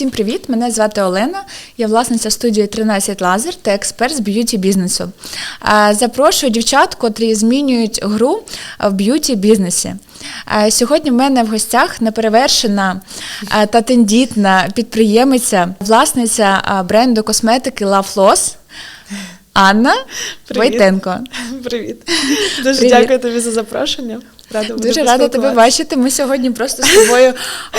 Всім привіт! Мене звати Олена. Я власниця студії 13 Лазер та експерт з б'юті бізнесу. Запрошую дівчат, котрі змінюють гру в б'юті бізнесі. Сьогодні в мене в гостях неперевершена та тендітна підприємиця, власниця бренду косметики Love Loss Анна. Войтенко. Привіт. Дуже Привіт. дякую тобі за запрошення. Рада буду Дуже рада тебе бачити. Ми сьогодні просто з тобою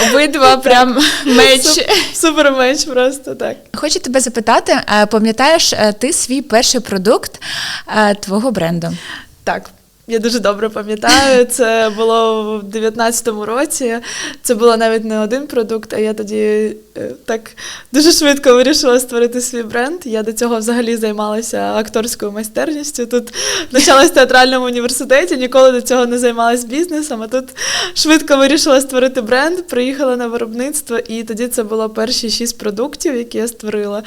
обидва прям меч. Супер меч просто так. Хочу тебе запитати, е, пам'ятаєш е, ти свій перший продукт е, твого бренду? Так. Я дуже добре пам'ятаю, це було в 19-му році. Це було навіть не один продукт, а я тоді е, так дуже швидко вирішила створити свій бренд. Я до цього взагалі займалася акторською майстерністю. Тут навчалась в театральному університеті, ніколи до цього не займалась бізнесом. А тут швидко вирішила створити бренд, приїхала на виробництво, і тоді це було перші шість продуктів, які я створила.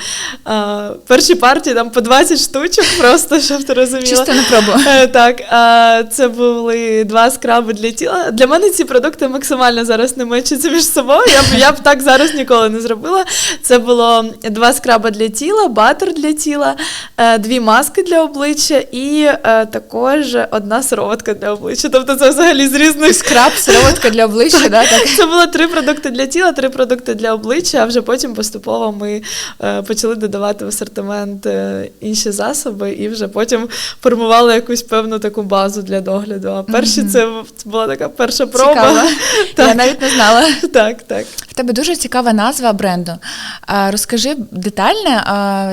Перші партії там по 20 штучок, просто щоб ти розуміла. Чисто на пробу. Е, Так, це були два скраби для тіла. Для мене ці продукти максимально зараз не мечуться між собою. Я б я б так зараз ніколи не зробила. Це було два скраби для тіла, батер для тіла, е, дві маски для обличчя і е, також одна сироватка для обличчя. Тобто це взагалі з різних Скраб, сироватка для обличчя, да, так? це було три продукти для тіла, три продукти для обличчя, а вже потім поступово ми е, почали додавати в асортимент інші засоби і вже потім формували якусь певну таку базу для догляду. А перші Мгм. це, це була така перша проба. Цікаво. Я навіть не знала. Так, так. В тебе дуже цікава назва бренду. Розкажи детально,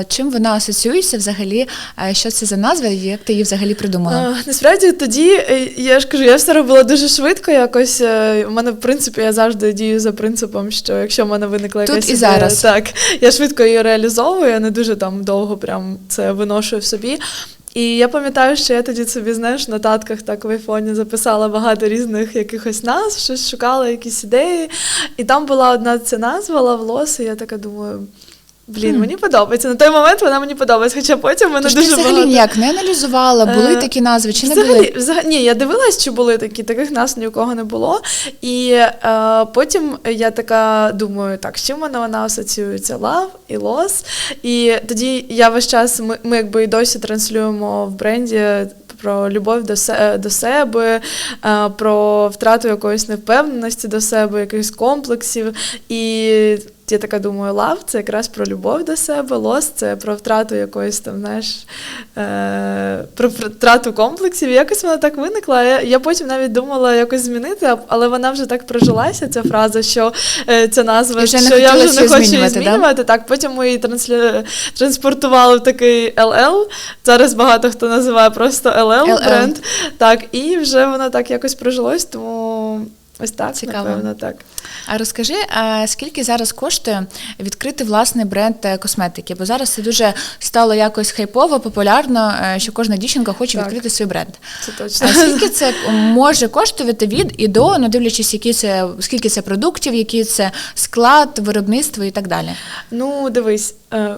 чим вона асоціюється взагалі, що це за назва і як ти її взагалі придумала? А, насправді тоді е, я ж кажу, я все робила дуже швидко. Якось е, у мене, в принципі, я завжди дію за принципом, що якщо в мене виникла Тут якась і ідея, зараз. так я швидко її реалізовую, я не дуже там довго прям це виношую в собі. І я пам'ятаю, що я тоді собі, знаєш, в нотатках так в айфоні записала багато різних якихось назв, щось шукала, якісь ідеї. І там була одна ця назва Лавлос, і я така думаю. Блін, мені подобається. На той момент вона мені подобається, хоча потім мене Тож ти дуже взагалі багато. ніяк не аналізувала, були Е, такі назви чи не взагалі, були? взагалі, ні, я дивилась, чи були такі, таких нас ні у кого не було. І е, потім я така думаю, так, з чим вона, вона асоціюється? Love і loss. І тоді я весь час, ми, ми якби і досі транслюємо в бренді. Про любов до, се- до себе, е, про втрату якоїсь невпевненості до себе, якихось комплексів. І я така думаю, лав це якраз про любов до себе, лос це про втрату якоїсь там, знаєш, е, про втрату комплексів. І якось вона так виникла. Я, я потім навіть думала якось змінити, але вона вже так прижилася, ця фраза, що е, ця назва, що я вже не хочу її змінювати, да? Так, потім ми її транслю... транспортували в такий LL. Зараз багато хто називає просто LL, LL. бренд. Так, і вже воно так якось прижилось, тому ось так, Цікаво. напевно, так. А розкажи, а скільки зараз коштує відкрити власний бренд е, косметики? Бо зараз це дуже стало якось хайпово, популярно, е, що кожна дівчинка хоче Так. відкрити свій бренд. Це точно. А скільки це може коштувати від і до, ну дивлячись, які це скільки це продуктів, який це склад, виробництво і так далі. Ну, дивись,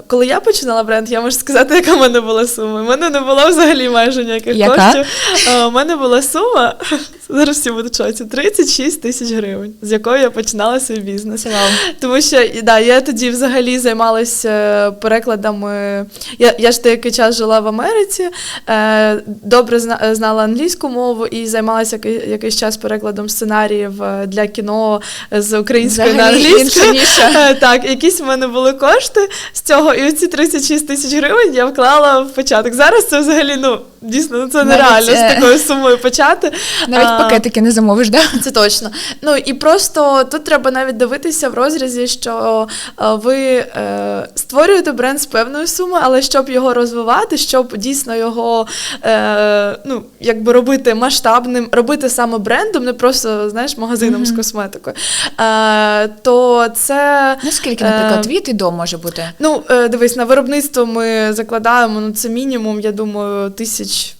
коли я починала бренд, я можу сказати, яка в мене була сума. У мене не було взагалі майже ніяких Яка? коштів. Е, У мене була сума, зараз всі будуть в шоці, 36 тисяч гривень, з якою я починала свій бізнес. Вау. Тому що да, я тоді взагалі займалася перекладами. Я, я ж деякий час жила в Америці, е, добре знала англійську мову і займалася якийсь час перекладом сценаріїв е, для кіно з української на Взагалі англійську. ніша. Е, Так, якісь в мене були кошти цього, і оці 36 тисяч гривень я вклала в початок. Зараз це взагалі, ну, дійсно, ну, це нереально е, з такою сумою почати. Навіть А, пакетики не замовиш, да? це точно. Ну і просто тут треба навіть дивитися в розрізі, що е, ви е, створюєте бренд з певною сумою, але щоб його розвивати, щоб дійсно його е, ну, якби робити масштабним, робити саме брендом, не просто знаєш, магазином з косметикою, е, то це. Ну скільки, наприклад, Е, від і до може бути? Ну, е, дивись, на виробництво ми закладаємо, ну це мінімум, я думаю, тисяч.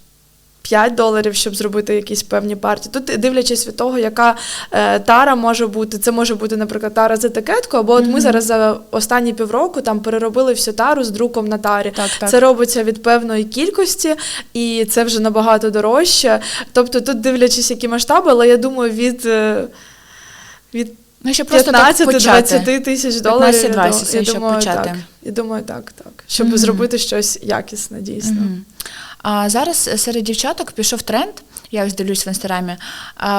5 доларів, щоб зробити якісь певні партії. Тут дивлячись від того, яка е, тара може бути. Це може бути, наприклад, тара з етикеткою, або от ми зараз за останні півроку там переробили всю тару з друком на тарі. Так, так. Це робиться від певної кількості, і це вже набагато дорожче. Тобто, тут дивлячись, які масштаби, але я думаю, від, е, від Ну, щоб просто так почати. 15-20 тисяч доларів. я 15-20, дум- я щоб думаю, почати. Так. Я думаю, так, так. Щоб зробити щось якісне, дійсно. Мгм. А зараз серед дівчаток пішов тренд. Я ось дивлюсь в інстаграмі.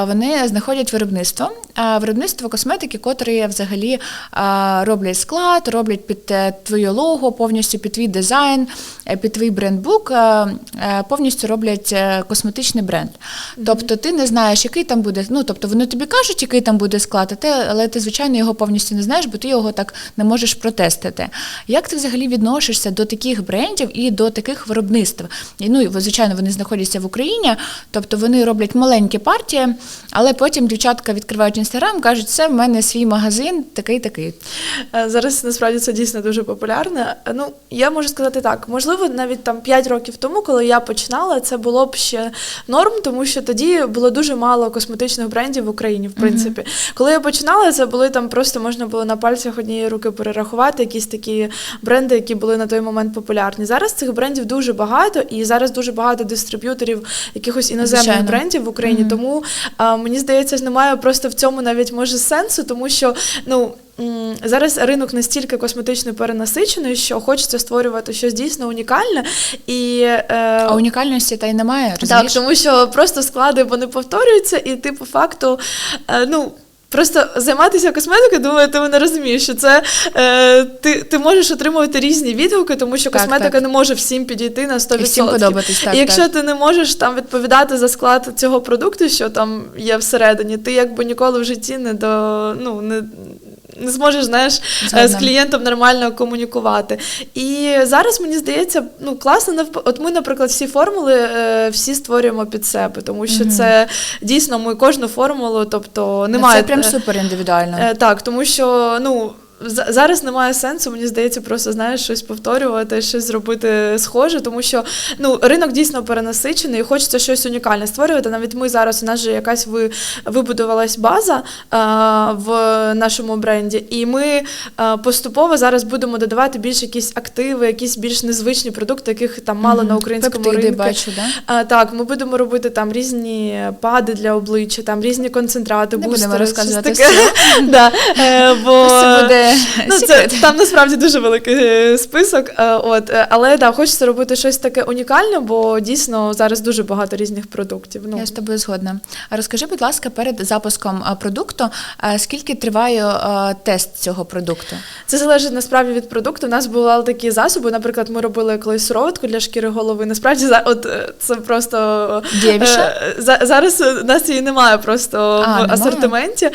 Вони знаходять виробництво. Виробництво косметики, котрі взагалі роблять склад, роблять під е, твоє лого, повністю під твій дизайн, е, під твій брендбук, е, повністю роблять косметичний бренд. Тобто ти не знаєш, який там буде. Ну тобто вони тобі кажуть, який там буде склад, а ти, але ти звичайно його повністю не знаєш, бо ти його так не можеш протестити. Як ти взагалі відносишся до таких брендів і до таких виробництв? Ну звичайно, вони знаходяться в Україні, тобто вони роблять маленькі партії, але потім дівчатка відкривають інстаграм, кажуть, це в мене свій магазин, такий такий. Е, Зараз насправді це дійсно дуже популярно. Е, Ну, я можу сказати так, можливо, навіть там 5 років тому, коли я починала, це було б ще норм, тому що тоді було дуже мало косметичних брендів в Україні, в принципі. Коли я починала, це були там просто можна було на пальцях однієї руки перерахувати якісь такі бренди, які були на той момент популярні. Зараз цих брендів дуже багато, і зараз дуже багато дистриб'юторів якихось іноземних Звичайно. брендів в Україні. Тому а, мені здається, немає просто в цьому навіть може сенсу, тому що ну. Зараз ринок настільки косметично перенасичений, що хочеться створювати щось дійсно унікальне. І, е, А унікальності та й немає, так, тому що просто склади вони повторюються, і ти по факту, е, ну. Просто займатися косметикою, думаю, ти не розумієш, що це е, ти, ти можеш отримувати різні відгуки, тому що Так, косметика так. не може всім підійти на 100%. І всім подобатись, так, і якщо так. ти не можеш там відповідати за склад цього продукту, що там є всередині, ти якби ніколи в житті не до ну не. Не зможеш знаєш Згодна. з клієнтом нормально комунікувати. І зараз мені здається, ну класно От ми, наприклад, всі формули е, всі створюємо під себе, тому що це дійсно ми кожну формулу, тобто немає Це прям е, супер індивідуально. Е, так, тому що ну. Зараз немає сенсу, мені здається, просто знаєш щось повторювати, щось зробити схоже, тому що ну ринок дійсно перенасичений, і хочеться щось унікальне створювати. Навіть ми зараз у нас же якась ви, вибудувалась база а, в нашому бренді, і ми а, поступово зараз будемо додавати більш якісь активи, якісь більш незвичні продукти, яких там мало на українському Пептиди ринку. бачу, да? А, так, ми будемо робити там різні пади для обличчя, там різні концентрати, Не бустери, будемо розказувати таке. Да, е, бо... Це буде Ну, це, там насправді дуже великий е, список. е, От, е, але да, хочеться робити щось таке унікальне, бо дійсно зараз дуже багато різних продуктів. Ну, Я з тобою згодна. А розкажи, будь ласка, перед запуском продукту, скільки триває тест цього продукту? Це залежить насправді від продукту. У нас були такі засоби. Наприклад, ми робили колись сироватку для шкіри голови. Насправді от е, це просто Дєвіша? Е, зараз у нас її немає просто А, в немає? асортименті.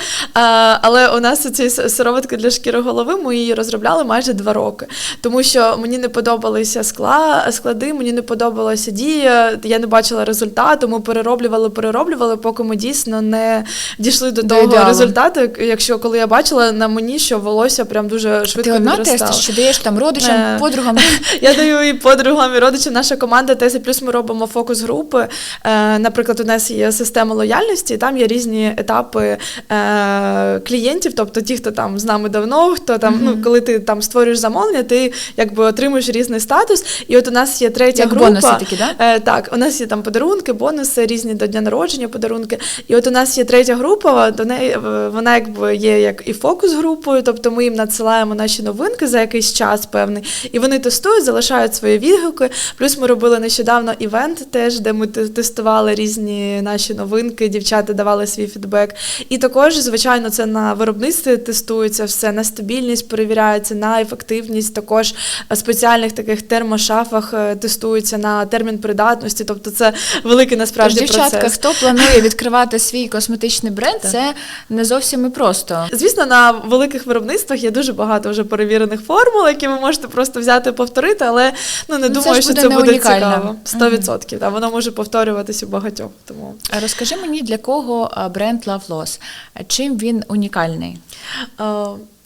Але у нас ці сироватки для шкіри голови ми її розробляли майже два роки. Тому що мені не подобалися скла, склади, мені не подобалася дія, я не бачила результату. Ми перероблювали, перероблювали, поки ми дійсно не дійшли до, До того ідеалу. результату. Якщо коли я бачила на мені, що волосся прям дуже швидко Ти одна чи даєш там родичам, Е, подругам? Я даю і подругам, і родичам. Наша команда Тези плюс ми робимо фокус групи. Е, наприклад, у нас є система лояльності, там є різні етапи е, клієнтів, тобто ті, хто там з нами давно, хто там, ну коли ти там створюєш замовлення, ти якби отримуєш різний статус. І от у нас є третя Як група. бонуси такі, да? Е, так, у нас є там подарунки, бонуси, різні до дня народження подарунки. І от у нас є третя група, до неї е, вона якби є як і фокус групою, тобто ми їм надсилаємо наші новинки за якийсь час певний, і вони тестують, залишають свої відгуки. Плюс ми робили нещодавно івент, теж де ми тестували різні наші новинки, дівчата давали свій фідбек. І також, звичайно, це на виробництві тестується все, на стабільність перевіряється, на ефективність. Також в спеціальних таких термошафах е, тестується на термін придатності. Тобто це великий Тож, насправді дівчатка, процес. хто планує відкривати свій косметичний бренд, це не зовсім і просто. Звісно, на великих виробництвах є дуже багато вже перевірених формул, які ви можете просто взяти і повторити, але ну не Ну, думаю, ж що це буде цікаво. 100%. Да, воно може повторюватись у багатьох. Тому А Розкажи мені, для кого бренд Love Loss? Чим він унікальний? Е,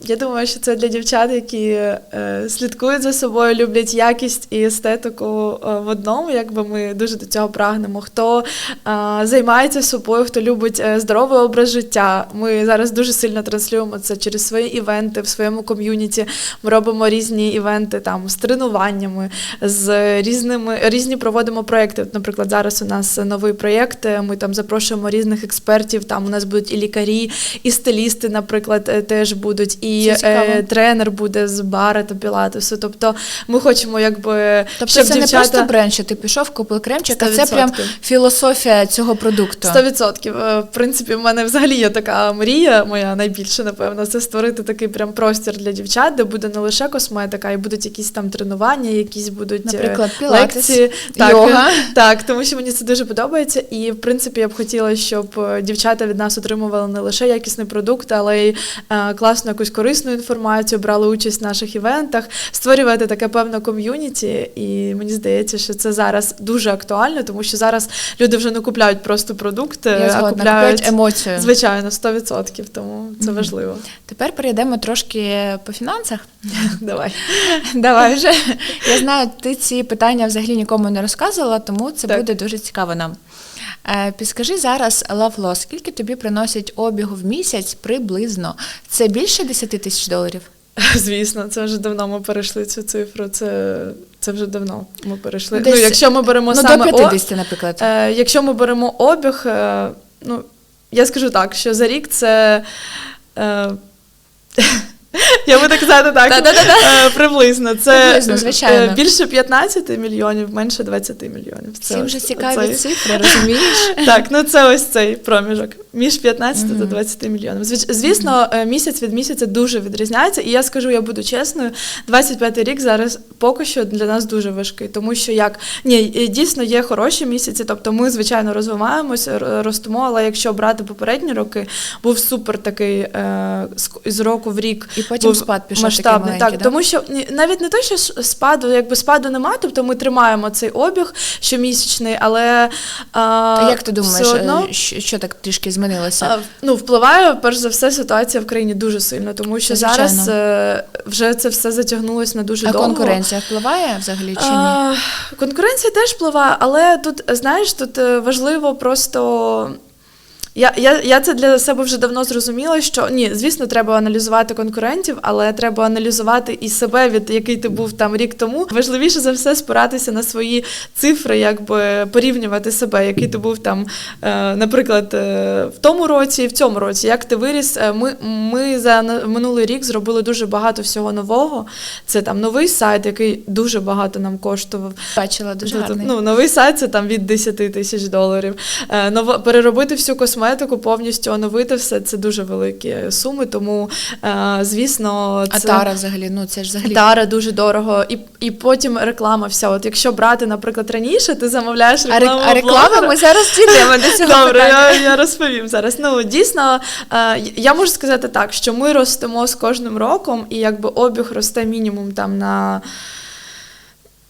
Я думаю, що це для дівчат, які е, слідкують за собою, люблять якість і естетику е, в одному. Якби ми дуже до цього прагнемо. Хто е, займається собою, хто любить е, здоровий образ життя. Ми зараз дуже сильно транслюємо це через свої івенти в своєму ком'юніті. Ми робимо різні івенти там з тренуваннями, з різними різні проводимо проекти. Наприклад, зараз у нас новий проєкт. е, Ми там запрошуємо різних експертів. Там у нас будуть і лікарі, і стилісти, наприклад, теж будуть, і Е, тренер буде з бара та пілатесу. Тобто ми хочемо, якби Тобто щоб це дівчата... не просто бренд, що ти пішов, купив кремчик, а це прям філософія цього продукту. Сто відсотків. Е, В принципі, в мене взагалі є така мрія, моя найбільша, напевно, це створити такий прям простір для дівчат, де буде не лише косметика, і будуть якісь там тренування, якісь будуть е, Наприклад, пілатес, лекції. Так, йога. так, тому що мені це дуже подобається. І в принципі я б хотіла, щоб дівчата від нас отримували не лише якісний продукт, але й е, класну якусь корисну інформацію, брали участь в наших івентах, створювати таке певне ком'юніті. І мені здається, що це зараз дуже актуально, тому що зараз люди вже не купляють просто продукт, е, а купляють емоцію. звичайно 100%, тому це Мгм. важливо. Тепер перейдемо трошки по фінансах. Давай. Давай вже. Я знаю, ти ці питання взагалі нікому не розказувала, тому це Так. буде дуже цікаво нам. Е, Підскажи зараз Loss, скільки тобі приносить обігу в місяць приблизно? Це більше 10 тисяч доларів? Звісно, це вже давно ми перейшли цю цифру. Це, це вже давно ми перейшли. Десь- ну, якщо ми беремо ну, саме до о- наприклад. Е, якщо ми беремо обіг, е, ну, я скажу так, що за рік це. Е, я буду казати так, е, приблизно. Це Приблизно, звичайно. е, більше 15 мільйонів, менше 20 мільйонів. Це Всім вже ось цікаві цифри, розумієш? Так, ну це ось цей проміжок між 15 та Мгм. 20 мільйонів. Звісно, е, місяць від місяця дуже відрізняється. І я скажу, я буду чесною, 25-й рік зараз поки що для нас дуже важкий, тому що як ні, е, дійсно є хороші місяці, тобто ми звичайно розвиваємося, ростемо. Але якщо брати попередні роки, був супер такий е, з року в рік. І потім був спад пішов такий масштабний. маленький, так, да? тому що навіть не те, що спаду, якби спаду немає, тобто ми тримаємо цей обіг щомісячний, але А як ти думаєш, одно, е, що, що так трішки змінилося? А, ну, впливає, перш за все, ситуація в країні дуже сильно, тому що Звичайно. зараз е, вже це все затягнулося на дуже а довго. конкуренція впливає взагалі чи ні? А, конкуренція теж впливає, але тут, знаєш, тут е, важливо просто. Я, я, я це для себе вже давно зрозуміла, що ні, звісно, треба аналізувати конкурентів, але треба аналізувати і себе, від який ти був там рік тому. Важливіше за все спиратися на свої цифри, якби порівнювати себе, який ти був там, е, наприклад, е, в тому році і в цьому році. Як ти виріс? Е, Ми, ми за минулий рік зробили дуже багато всього нового. Це там новий сайт, який дуже багато нам коштував. Бачила дуже гарний. Ну, новий сайт це там від 10 тисяч доларів. Переробити всю косметику, повністю оновити все це дуже великі суми. Тому, е, звісно, а Тара взагалі, ну це ж взагалі. Тара дуже дорого. І, і потім реклама вся. От якщо брати, наприклад, раніше, ти замовляєш А, рекламу. а реклама ми зараз дійдемо до цього Добре, питання. я, я розповім зараз. Ну дійсно, е, я можу сказати так, що ми ростемо з кожним роком, і якби обіг росте мінімум там на.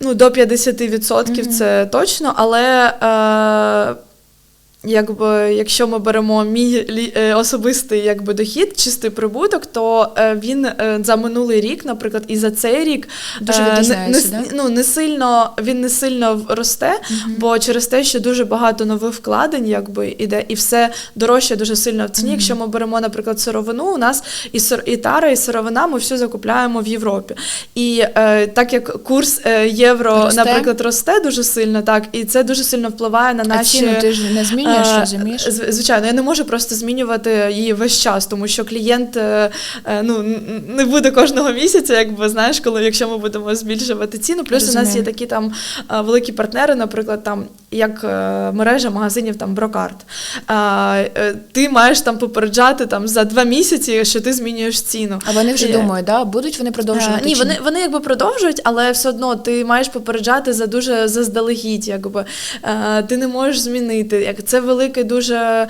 Ну, до 50% Мгм. це точно, але е, якби, якщо ми беремо мій е, особистий якби, дохід, чистий прибуток, то е, він е, за минулий рік, наприклад, і за цей рік Дуже не, не, да? ну, не сильно, він не сильно росте, Мгм. бо через те, що дуже багато нових вкладень, якби іде, і все дорожче дуже сильно в ціні. Мгм. Якщо ми беремо, наприклад, сировину, у нас і сир, і тара, і сировина, ми все закупляємо в Європі. І е, так як курс е, євро, Росте. наприклад, росте дуже сильно, так, і це дуже сильно впливає на А наші. ціну ти ж не змінюєш, Е, розумієш? зв- Звичайно, я не можу просто змінювати її весь час, тому що клієнт е, е, ну, не буде кожного місяця, якби знаєш, коли якщо ми будемо збільшувати ціну. Плюс у нас є такі там е, великі партнери, наприклад, там як е, мережа магазинів там Брокарт. Е, Ти маєш там попереджати там за два місяці, що ти змінюєш ціну. А вони вже І- думають, да? будуть вони продовжувати? Е, Ні, вони, вони якби продовжують, але все одно ти маєш попереджати за дуже заздалегідь. Якби ти не можеш змінити. Як це великий дуже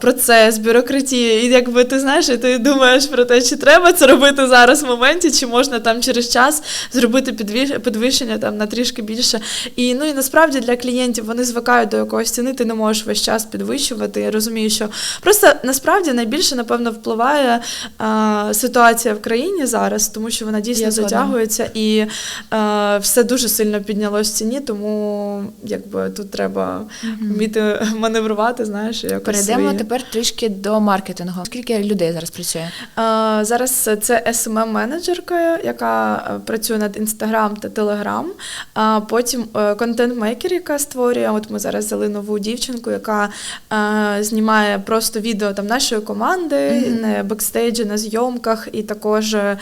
процес, бюрократія. І якби ти знаєш, і ти думаєш про те, чи треба це робити зараз в моменті, чи можна там через час зробити підвищення там на трішки більше. І ну і насправді для клієнтів вони звикають до якоїсь ціни, ти не можеш весь час підвищувати. Я розумію, що просто насправді найбільше, напевно, впливає е, ситуація в країні зараз, тому що вона дійсно Я затягується і е, все дуже сильно піднялось в ціні, тому якби тут треба вміти маневрувати, знаєш, якось Перейдемо свої. тепер трішки до маркетингу. Скільки людей зараз працює? Е, Зараз це smm менеджерка яка е, працює над Інстаграм та Телеграм. А потім е, контент-мейкер, яка створює. От ми зараз взяли нову дівчинку, яка е, знімає просто відео там нашої команди на бекстейджі, на зйомках. І також е,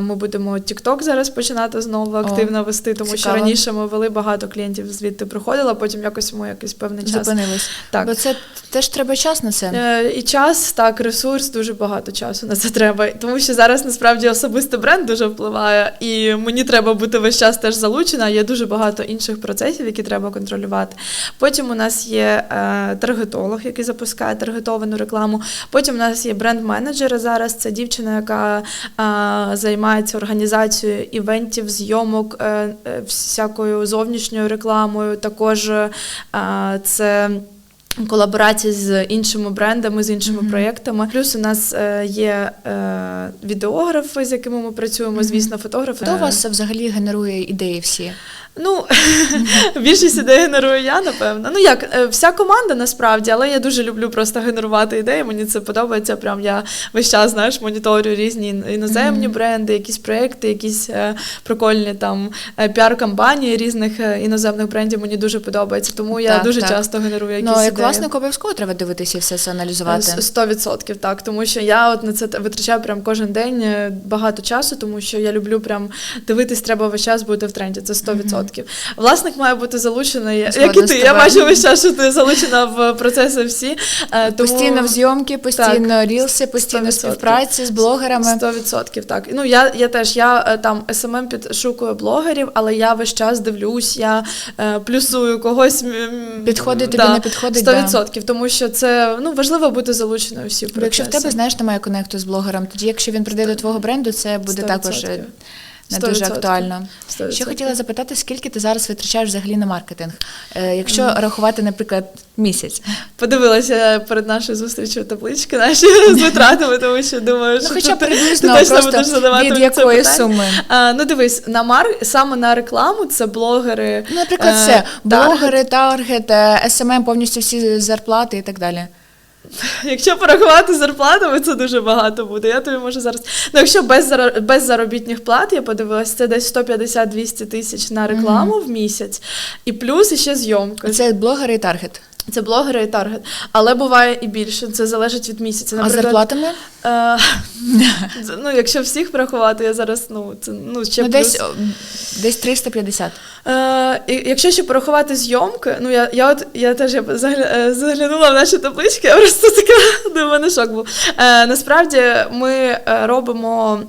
ми будемо TikTok зараз починати знову активно вести, тому що раніше ми вели багато клієнтів звідти приходило, потім якось ми якийсь певний час. Зупинились. Так. Бо це теж треба час на це. Е, І час, так, ресурс, дуже багато часу на це треба. Тому що зараз насправді особистий бренд дуже впливає, і мені треба бути весь час теж залучена. Є дуже багато інших процесів, які треба контролювати. Потім у нас є е, таргетолог, який запускає таргетовану рекламу. Потім у нас є бренд-менеджер зараз. Це дівчина, яка е, займається організацією івентів, зйомок, е, всякою зовнішньою рекламою. Також це. Колаборації з іншими брендами, з іншими проєктами. Плюс у нас є е, відеографи, з якими ми працюємо, звісно, фотографи. Хто у вас взагалі генерує ідеї всі? Ну, більшість ідей генерую я, напевно. Ну як, е, вся команда насправді, але я дуже люблю просто генерувати ідеї. Мені це подобається. Прям я весь час знаєш, моніторю різні іноземні бренди, якісь проекти, якісь е, прикольні там е, піар-кампанії різних іноземних брендів. Мені дуже подобається. Тому я Так, дуже так. часто генерую якісь Ну, як власник обов'язково треба дивитися і все це аналізувати. С- 100% так, тому що я от на це витрачаю прям кожен день багато часу, тому що я люблю прям дивитись, треба весь час бути в тренді. Це 100%. Власник має бути залучений, як і ти. Я бачу весь час, що ти залучена в процеси всі. Е, Тому... Постійно в зйомки, постійно рілси, постійно 100%. співпраці з блогерами. 100% так. Ну я, я теж я е, там SMM підшукую блогерів, але я весь час дивлюсь, я е, плюсую когось. Підходить тобі, не підходить, 100%, тому що це ну важливо бути залученою всі процеси. якщо в тебе знаєш немає конекту з блогером, тоді якщо він прийде до твого бренду, це буде 100%. також е, не дуже 100%. актуально. 100%. Ще хотіла запитати, скільки ти зараз витрачаєш взагалі на маркетинг? Е, Якщо рахувати, наприклад, місяць. Подивилася перед нашою зустрічю таблички наші з витратами, тому що думаю, Ну, що хоча б ти, приблизно точно будеш задавати від мені це суми? А, ну дивись, на мар саме на рекламу це блогери. Ну, наприклад, е, це таргет. блогери, таргет, е, SMM, повністю всі зарплати і так далі. Якщо порахувати зарплатами, це дуже багато буде. Я тобі можу зараз. Ну, якщо без без заробітних плат, я подивилась, це десь 150-200 тисяч на рекламу в місяць, і плюс іще зйомка. Це блогери і таргет. Це блогери і таргет. Але буває і більше. Це залежить від місяця. А з зарплатами? Е, ну, якщо всіх врахувати, я зараз, ну, це ну, ще Ну, плюс. десь, десь 350. Е, якщо ще порахувати зйомки, ну я, я от я теж я загля, е, заглянула в наші таблички, я просто така до мене шок був. Е, насправді ми е, робимо.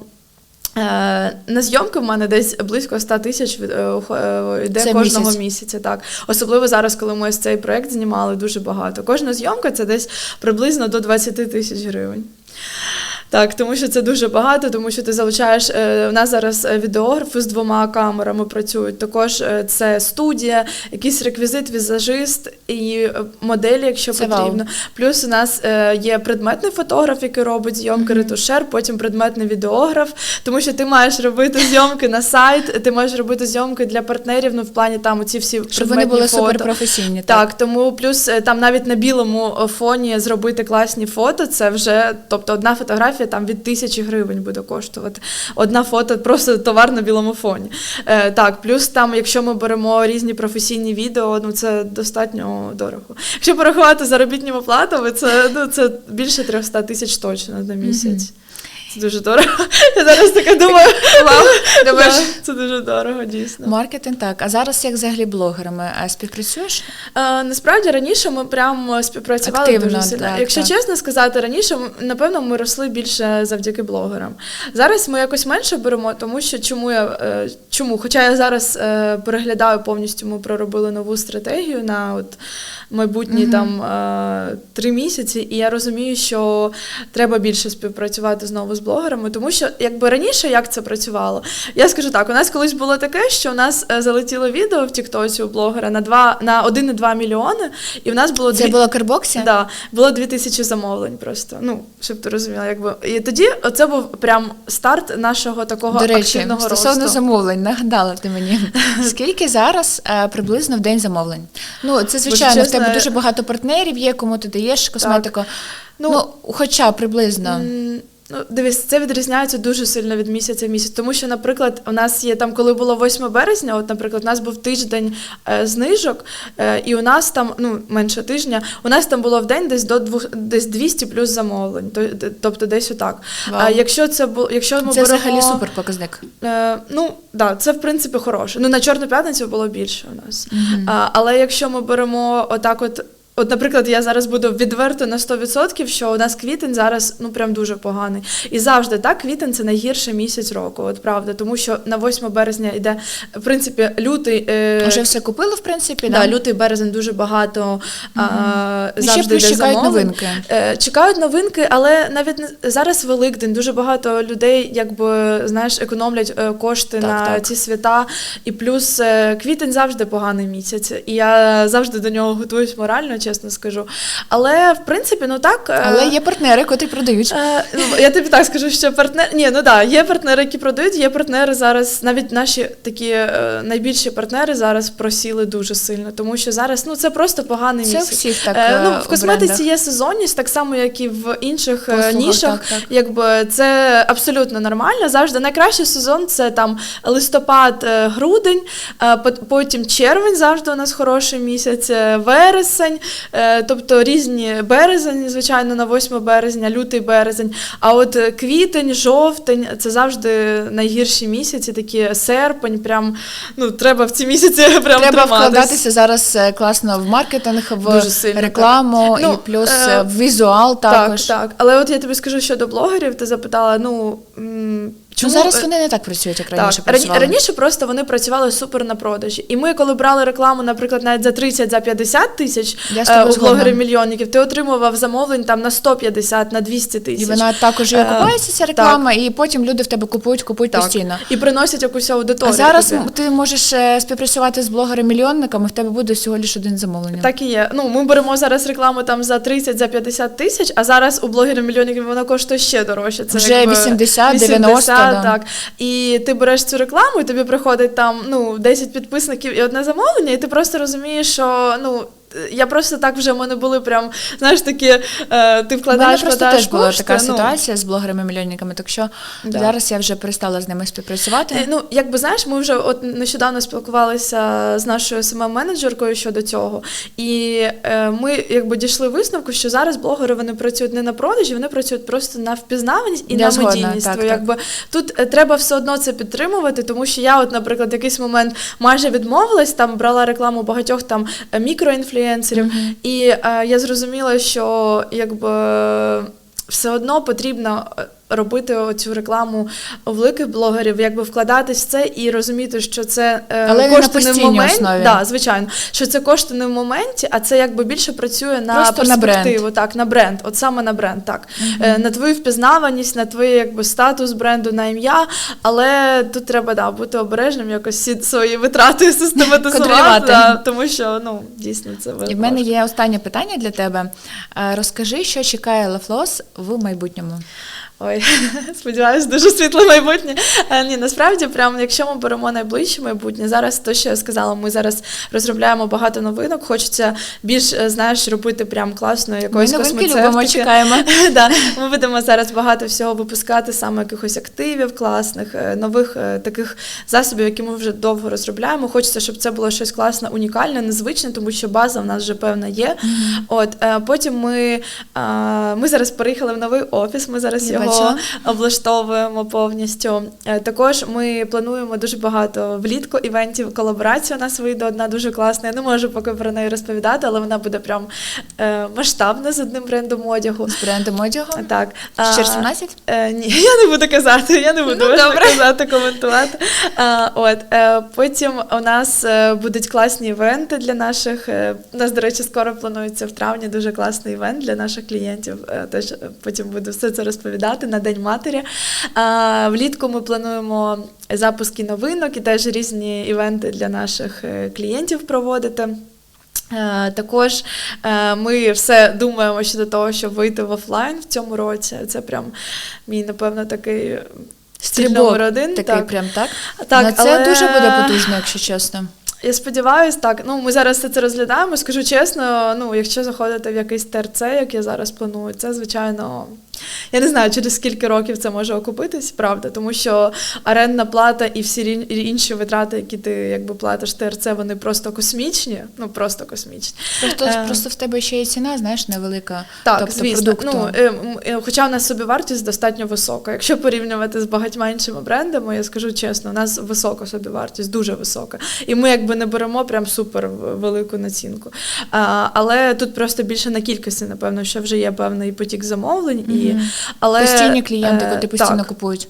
Е, на зйомки в мене десь близько 100 тисяч е, е, йде Це кожного місяць? місяця. Так. Особливо зараз, коли ми ось цей проект знімали дуже багато. Кожна зйомка це десь приблизно до 20 тисяч гривень. Так, тому що це дуже багато, тому що ти залучаєш. Е, у нас зараз е, відеографи з двома камерами працюють. Також е, це студія, якийсь реквізит, візажист і моделі, якщо Це вау. потрібно. Плюс у нас є предметний фотограф, який робить зйомки, ретушер, потім предметний відеограф, тому що ти маєш робити зйомки на сайт, ти маєш робити зйомки для партнерів. Ну в плані там оці всі Щоб вони були фото. суперпрофесійні. Так, тому плюс там навіть на білому фоні зробити класні фото, це вже, тобто одна фотографія там від тисячі гривень буде коштувати. Одна фото, просто товар на білому фоні. Е, так, плюс там, якщо ми беремо різні професійні відео, ну це достатньо дорого. Якщо порахувати заробітніми платами, це, ну, це більше 300 тисяч точно на місяць. Це дуже дорого. Я зараз таке думаю, вау, Думаєш? це дуже дорого, дійсно. Маркетинг так. А зараз як взагалі блогерами? Співпрацюєш? Е, Насправді раніше ми прям співпрацювали Активно, дуже сильно. так, Якщо так. чесно сказати, раніше напевно ми росли більше завдяки блогерам. Зараз ми якось менше беремо, тому що чому я е, чому? Хоча я зараз е, переглядаю повністю, ми проробили нову стратегію на от майбутні Мгм. там е, три місяці, і я розумію, що треба більше співпрацювати знову з блогерами, тому що якби раніше як це працювало? Я скажу так: у нас колись було таке, що у нас е, залетіло відео в Тіктоці у блогера на два на 1,2 мільйони, і в нас було Це дві- було Кербоксі? Да, було 2000 замовлень просто. Ну, щоб ти розуміла, якби. І тоді оце був прям старт нашого такого До речі, активного стосовно росту. замовлень, нагадала ти мені. Скільки зараз е, приблизно в день замовлень? Ну, це звичайно, в тебе дуже багато партнерів є, кому ти даєш косметику. Ну, Ну, хоча приблизно. Ну, дивись, це відрізняється дуже сильно від місяця в місяць. Тому що, наприклад, у нас є там, коли було 8 березня, от, наприклад, у нас був тиждень е, знижок, е, і у нас там, ну, менше тижня, у нас там було в день десь до двох, десь 200 плюс замовлень. То- Тобто десь отак. Вау. А якщо це було, якщо ми Це беремо, взагалі супер показник. Е, ну, да, це в принципі хороше. Ну, на Чорну п'ятницю було більше у нас. А, але якщо ми беремо отак, от. От, наприклад, я зараз буду відверто на 100%, що у нас квітень зараз ну прям дуже поганий. І завжди так, квітень це найгірший місяць року, от правда. Тому що на 8 березня йде, в принципі, лютий. Е, Вже все купили, в принципі, да, да? лютий березень дуже багато а, Ну, ще завжди йде чекають замовлень. новинки. Е, Чекають новинки, але навіть не- зараз Великдень. Дуже багато людей, якби знаєш, економлять е, кошти Так, на так. ці свята. І плюс е, квітень завжди поганий місяць. І я завжди до нього готуюсь морально, чесно скажу. Але в принципі, ну так. е, Але є партнери, котрі продають. Е, ну, Я тобі так скажу, що партнер. Ні, ну да, є партнери, які продають, є партнери зараз, навіть наші такі е, найбільші партнери зараз просіли дуже сильно, тому що зараз ну це просто поганий Це місяць. всіх так. Ну, в косметиці є сезонність, так само, як і в інших Послугах, нішах. так, так. Якби це абсолютно нормально. Завжди найкращий сезон це там листопад, грудень, потім червень завжди у нас хороший місяць, вересень, тобто різні березень, звичайно, на 8 березня, лютий березень. А от е, квітень, жовтень це завжди найгірші місяці, такі серпень. Прям ну треба в ці місяці прям Треба триматись. вкладатися зараз е, класно в маркетинг, в сильно, рекламу так. Ну, і плюс е, е, в візуал також. Так, так. Але от я тобі скажу щодо блогерів, ти запитала, ну. М, Ну, зараз вони не так працюють, як раніше так, працювали. раніше просто вони працювали супер на продажі. І ми, коли брали рекламу, наприклад, навіть за 30, за 50 тисяч Я е, у згодна. блогерів-мільйонників, ти отримував замовлень там на 150, на 200 тисяч. І вона також і Е, окупається, ця реклама, і потім люди в тебе купують, купують Так. постійно. І приносять якусь аудиторію. А зараз тобі. ти можеш е, співпрацювати з блогером-мільйонником, і в тебе буде всього лише один замовлення. Так і є. Ну, ми беремо зараз рекламу там за 30, за 50 тисяч, а зараз у блогерів мільйонів вона коштує ще дорожче. Це Вже якби 80, 90, так. І ти береш цю рекламу, і тобі приходить там ну 10 підписників і одне замовлення, і ти просто розумієш, що ну. Я просто так вже в мене були прям, знаєш, такі, е, ти вкладаєш, просто вкладаєш теж була кошти, така ну, ситуація з блогерами-мільйонниками, так що Да. зараз я вже перестала з ними співпрацювати. Е, Ну, якби знаєш, ми вже от нещодавно спілкувалися з нашою smm менеджеркою щодо цього, і е, ми якби дійшли висновку, що зараз блогери вони працюють не на продажі, вони працюють просто на впізнаваність і Я на згодна, медійність. так, То, так. якби тут е, треба все одно це підтримувати, тому що я, от, наприклад, в якийсь момент майже відмовилась, там брала рекламу багатьох там е, мікроінфлюенсерів, і е, я зрозуміла, що якби все одно потрібно робити цю рекламу у великих блогерів, якби вкладатись в це і розуміти, що це е, Але кошти не в моменті. Да, звичайно, що це кошти не в моменті, а це якби більше працює на Просто на перспективу, так, на бренд, от саме на бренд, так. Е, на твою впізнаваність, на твій якби статус бренду, на ім'я. Але тут треба да, бути обережним, якось всі свої витрати систематизувати, да, тому що ну дійсно це І в мене є останнє питання для тебе. Е, Розкажи, що чекає Лафлос в майбутньому. Ой, сподіваюсь, дуже світле майбутнє. Е, Ні, насправді, прям якщо ми беремо найближче майбутнє, зараз то, що я сказала, ми зараз розробляємо багато новинок. Хочеться більш, е, знаєш, робити прям класно якоїсь Ми космецевтики. любимо, чекаємо. да, ми будемо зараз багато всього випускати, саме якихось активів класних, е, нових таких засобів, які ми вже довго розробляємо. Хочеться, щоб це було щось класне, унікальне, незвичне, тому що база в нас вже певна є. От потім ми, ми зараз переїхали в новий офіс. Ми зараз його бачила. облаштовуємо повністю. Е, Також ми плануємо дуже багато влітку івентів. Колаборація у нас вийде одна дуже класна. Я не можу поки про неї розповідати, але вона буде прям е, масштабна з одним брендом одягу. З брендом одягу. Так. Ще 17? Е, ні, я не буду казати, я не буду Ну, ну, добре. казати, коментувати. А, от, е, потім у нас е, будуть класні івенти для наших. Е, у нас, до речі, скоро планується в травні дуже класний івент для наших клієнтів. Е, е, потім буду все це розповідати на День матері. А, влітку ми плануємо запуски новинок і теж різні івенти для наших е, клієнтів проводити. Е, Також е, ми все думаємо щодо того, щоб вийти в офлайн в цьому році. Це прям мій, напевно, такий стиль Стрибок номер один. Такий так. прям так. Так, Ну, це але- дуже буде потужно, якщо чесно. Я сподіваюся, так. Ну, ми зараз все це розглядаємо. Скажу чесно, ну, якщо заходити в якийсь ТРЦ, як я зараз планую, це, звичайно. Я не знаю, через скільки років це може окупитись, правда, тому що орендна плата і всі інші витрати, які ти якби платиш ТРЦ, вони просто космічні. Ну просто космічні. Просто, Е. просто в тебе ще є ціна, знаєш, невелика. Так, тобто звісно. продукту. Ну, е, е, хоча в нас собівартість достатньо висока. Якщо порівнювати з багатьма іншими брендами, я скажу чесно, у нас висока собівартість, дуже висока. І ми якби не беремо прям супер велику націнку. А, але тут просто більше на кількості, напевно, що вже є певний потік замовлень. І, Мгм. але, Постійні клієнти, е, коли постійно так, купують.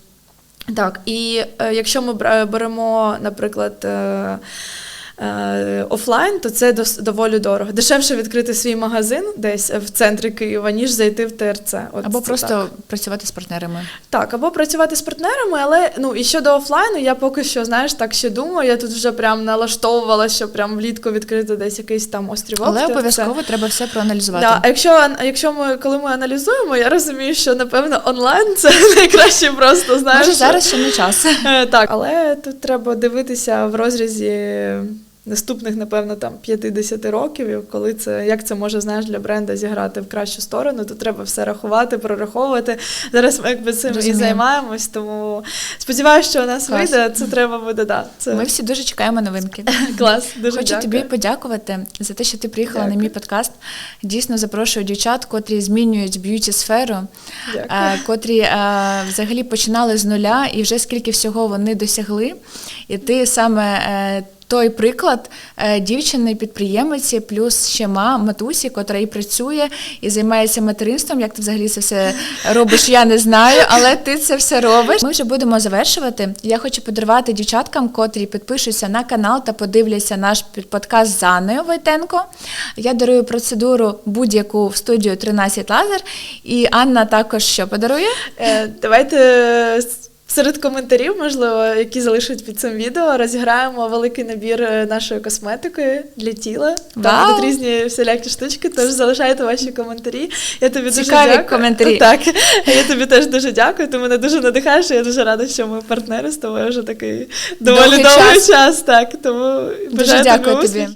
так, і е, якщо ми беремо, наприклад, е, офлайн, то це доволі дорого. Дешевше відкрити свій магазин десь в центрі Києва, ніж зайти в ТРЦ. От Або просто так. працювати з партнерами. Так, або працювати з партнерами, але ну і щодо офлайну, я поки що, знаєш, так ще думаю. Я тут вже прям налаштовувала, що прям влітку відкрити десь якийсь там острівок. Але обов'язково треба все проаналізувати. Да, а якщо, якщо ми, коли ми аналізуємо, я розумію, що напевно онлайн це найкраще просто знаєш. Може, зараз ще не час. Е, Так, але тут треба дивитися в розрізі наступних, напевно, там 50 років, і коли це як це може знаєш для бренда зіграти в кращу сторону, то треба все рахувати, прораховувати. Зараз ми якби цим Розумію. і займаємось, тому сподіваюся, що у нас Клас. вийде. Це треба буде. Да, це Ми всі дуже чекаємо новинки. клас. Дуже Хочу дякую. тобі подякувати за те, що ти приїхала Дякую. на мій подкаст. Дійсно запрошую дівчат, котрі змінюють б'юті сферу, Дякую. е, котрі е, взагалі починали з нуля, і вже скільки всього вони досягли. І ти саме. Той приклад е, дівчини підприємиці, плюс ще ма, матусі, котра і працює і займається материнством. Як ти взагалі це все робиш, я не знаю, але ти це все робиш. Ми вже будемо завершувати. Я хочу подарувати дівчаткам, котрі підпишуться на канал та подивляться наш подкаст з Анною Войтенко. Я дарую процедуру будь-яку в студію 13 лазер. І Анна також що подарує? Е, Давайте е, серед коментарів, можливо, які залишать під цим відео, розіграємо великий набір е, нашої косметики для тіла. Там Вау! будуть різні всілякі штучки, тож залишайте ваші коментарі. Я тобі дуже дякую. коментарі. Так, я тобі теж дуже дякую. Ти мене дуже надихаєш. і Я дуже рада, що ми партнери з тобою вже такий доволі Довгий довгий час. час. Так, тому Дуже бажаю дякую тобі.